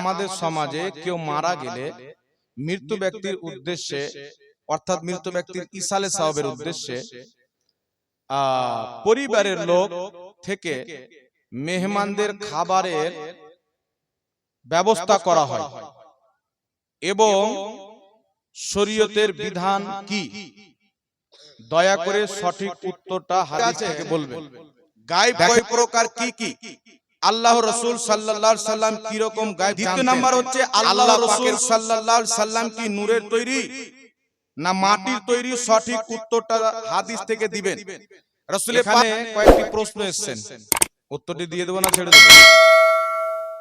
আমাদের সমাজে কেউ মারা গেলে মৃত্যু ব্যক্তির উদ্দেশ্যে, অর্থাৎ মৃত্যু ব্যক্তির ইসালে সাহাবের উদ্দেশ্যে পরিবারের লোক থেকে মেহমানদের খাবারের ব্যবস্থা করা হয়। এবং শরীয়তের বিধান কি? দয়া করে সঠিক উত্তরটা হাদিস থেকে বলবেন। গায়েব প্রকার কি কি? আল্লাহ রসুল আলাইহি সাল্লাম কি রকম গায়েব দ্বিতীয় নাম্বার হচ্ছে আল্লাহ রসুল আলাইহি সাল্লাম কি নূরের তৈরি? না মাটির তৈরি সঠিক উত্তরটা হাদিস থেকে দিবেন। রসুলের কয়েকটি প্রশ্ন এসেছেন। উত্তরটি দিয়ে দেবো না ছেড়ে দেবো।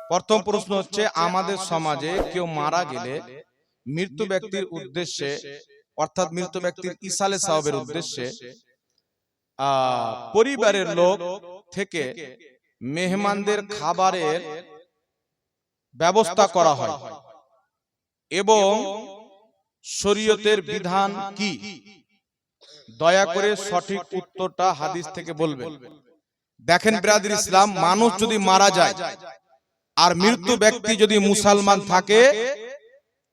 প্রথম প্রশ্ন হচ্ছে আমাদের সমাজে কেউ মারা গেলে মৃত্যু ব্যক্তির উদ্দেশ্যে অর্থাৎ মৃত্যু ব্যক্তির ইসালে সাহাবের উদ্দেশ্যে আহ, পরিবারের লোক থেকে মেহমানদের খাবারের ব্যবস্থা করা হয়। এবং শরীয়তের বিধান কি? দয়া করে সঠিক উত্তরটা হাদিস থেকে বলবেন। দেখেন ব্রাদির ইসলাম মানুষ যদি মারা যায় আর মৃত্যু ব্যক্তি যদি মুসলমান থাকে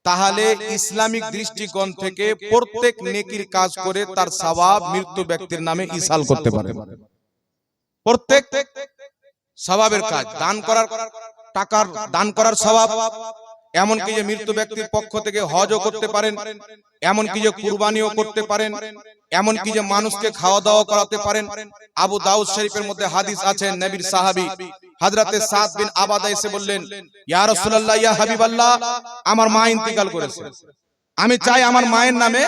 তাহলে ইসলামিক দৃষ্টিকোণ থেকে প্রত্যেক নেকির কাজ করে তার সওয়াব মৃত্যু ব্যক্তির নামে ইসাল করতে পারে। প্রত্যেক সওয়াবের কাজ দান করার টাকার দান করার স্বভাব এমনকি যে মৃত্যু ব্যক্তির পক্ষ থেকে হজও করতে পারেন এমনকি যে কুরবানিও করতে পারেন এমনকি যে মানুষকে খাওয়া দাওয়া করাতে পারেন আবু দাউদ শরীফের মধ্যে হাদিস আছে নবীর সাহাবী হযরতে সাদ বিন আবাদা এসে বললেন ইয়া রাসূলুল্লাহ ইয়া হাবিবাল্লাহ আমার মা ইন্তেকাল করেছে আমি চাই আমার মায়ের নামে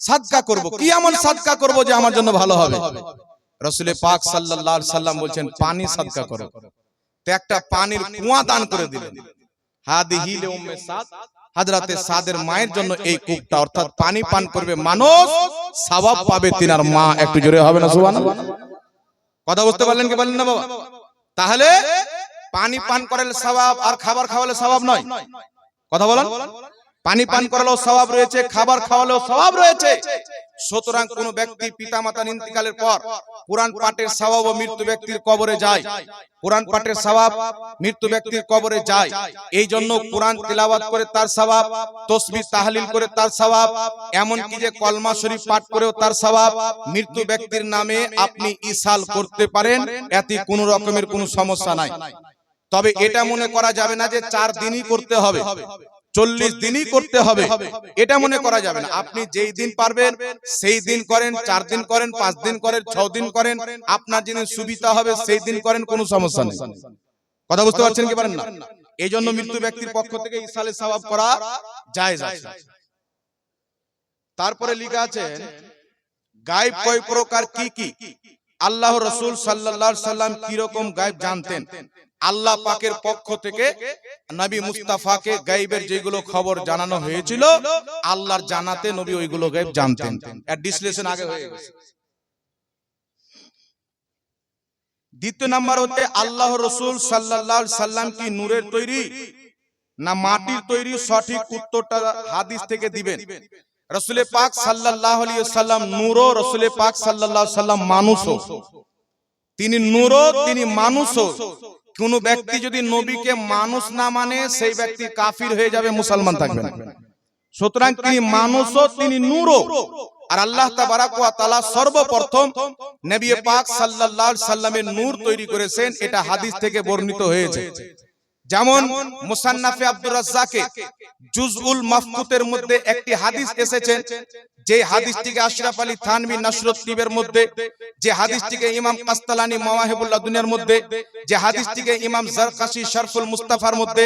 সাদকা করব কি এমন সাদকা করব যে আমার জন্য ভালো হবে। রসুলের পাক আলাইহি সাল্লাম বলছেন পানি সাদকা করো। তো একটা পানির কুয়া দান করে দিলেন। হাদিহি লে উম্মে সাদ হযরতে সাদের মায়ের জন্য এই কূপটা অর্থাৎ পানি পান করবে মানুষ সওয়াব পাবে তিনার মা। একটু জোরে হবে না সুবহানাল্লাহ? কথা বুঝতে পারলেন কি বললেন না বাবা? তাহলে পানি পান করালে সওয়াব আর খাবার খাওয়ালে সওয়াব নয়। কথা বলেন? পানি পান করালেও সওয়াব রয়েছে খাবার খাওয়ালেও সওয়াব রয়েছে। সুতরাং কোন ব্যক্তি পিতামাতার ইন্তিকালের পর কোরআন পাঠের সওয়াব ও মৃত্যু ব্যক্তির কবরে যায়। কোরআন পাঠের সওয়াব মৃত্যু ব্যক্তির কবরে যায়। এই জন্য কোরআন তেলাওয়াত করে তার সওয়াব তসবিহ তাহলিল করে তার সওয়াব এমন কি যে কলমা শরীফ পাঠ করেও তার সওয়াব মৃত্যু ব্যক্তির নামে আপনি ইসাল করতে পারেন এতে কোনো রকমের কোনো সমস্যা নাই। তবে এটা মনে করা যাবে না যে চার দিনই করতে হবে। চল্লিশ দিনই করতে হবে। এটা মনে করা যাবে না। আপনি যেই দিন পারবেন সেই দিন করেন চার দিন করেন পাঁচ দিন করেন ছ দিন করেন আপনার যিনি সুবিধা হবে সেই দিন করেন কোনো সমস্যা নেই। কথা বুঝতে পারছেন কি পারেন না? এই জন্য মৃত্যু ব্যক্তির পক্ষ থেকে ইসালে সওয়াব করা আছে। তারপরে লেখা আছে গায়েব কয় প্রকার কি কি? আল্লাহ রসুল আলাইহি সাল্লাম কি রকম গায়েব জানতেন। আল্লাহ পাকের পক্ষ থেকে নবী মুস্তাফাকে গায়েবের যেগুলো খবর জানানো হয়েছিল আল্লাহর জানাতে নবী ওইগুলো গায়েব জানতেন। ডিসলেশন আগে হয়ে গেছে। দ্বিতীয় নাম্বার হচ্ছে আল্লাহ রসুল আলাইহি সাল্লাম কি নূরের তৈরি? না মাটির তৈরি সঠিক উত্তরটা হাদিস থেকে দিবেন। রসুলে পাক সাল্লাল্লাহু আলাইহি সাল্লাম নূরও রসুলে পাক সাল্লাল্লাহু আলাইহি সাল্লাম মানুষও। তিনি নূরও তিনি মানুষও। কোন ব্যক্তি যদি নবীকে মানুষ না মানে সেই ব্যক্তি কাফির হয়ে যাবে, মুসলমান থাকবে না। সুতরাং তিনি মানুষও, তিনি নূরও। আর আল্লাহ তাআলা সর্বপ্রথম নবী পাক সাল্লাল্লাহু সাল্লামের নূর তৈরি করেছেন, এটা হাদিস থেকে বর্ণিত হয়েছে। যেমন মুসান্নাফে আব্দুর রাজ্জাকে জুজউল মাফকুতের মধ্যে একটি হাদিস এসেছে যে হাদিসটিকে আশরাফ আলী থানভী নসরত টিবের মধ্যে যে হাদিসটিকে ইমাম কাস্তালানি মাওয়াহিবুল্লাহ দুনিয়ার মধ্যে যে হাদিসটিকে ইমাম জারকাশি শরফুল মুস্তাফার মধ্যে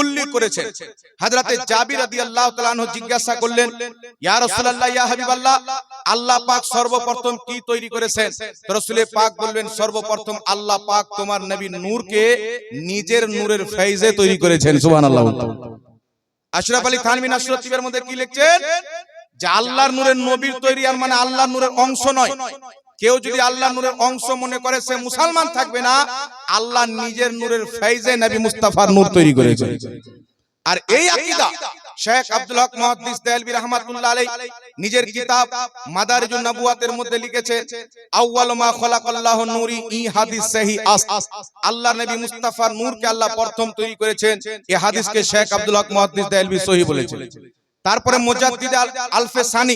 উল্লেখ করেছেন। হযরতে জাবির রাদিয়াল্লাহু তাআলা আনহু জিজ্ঞাসা করলেন ইয়া রাসূলুল্লাহ ইয়া হাবিবাল্লাহ আল্লাহ পাক সর্বপ্রথম কি তৈরি করেছেন? রাসূলে পাক বলবেন সর্বপ্রথম আল্লাহ পাক তোমার নবী নূরকে নিজের নূরের ফেইজে তৈরি করেছেন। সুবহানাল্লাহ আশরাফ আলী থানভী নসরত টিবের মধ্যে কি লিখছেন যে আল্লাহর নূরের নবীর তৈরি আর মানে আল্লাহর নূরের অংশ নয়। কেউ যদি আল্লাহ নূরের অংশ মনে করে সে মুসলমান থাকবে না, আল্লাহ নিজের নূরের ফেইজে নবী মুস্তাফার নূর তৈরি করেছে। আর এই আকীদা শেখ আব্দুল হক মুহাদ্দিস দেলবি রাহমাতুল্লাহ আলাইহি নিজের কিতাব মাদারিজুন নবুয়াতের মধ্যে লিখেছেন আউয়াল মা খলাকাল্লাহু নূরি ই হাদিস সহি আস। আল্লাহ নবী মুস্তাফার নূরকে আল্লাহ প্রথম তৈরি করেছেন এই হাদিসকে শেখ আব্দুল হক মুহাদ্দিস দেলবি সহি বলেছেন। তারপরে মোজাদ্দিদ আল- আলফে সানি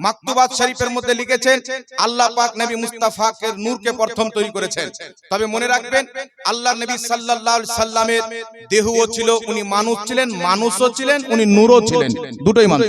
মাকতুবাত শরীফের মধ্যে লিখেছেন আল্লাহ পাক নবী মুস্তাফাকের নূরকে প্রথম তৈরি করেছেন। তবে মনে রাখবেন আল্লাহ নবী সাল্লাল্লাহু আলাইহি সাল্লামের দেহও ছিল উনি মানুষ ছিলেন মানুষও ছিলেন উনি নূরও ছিলেন দুটোই মানুষ।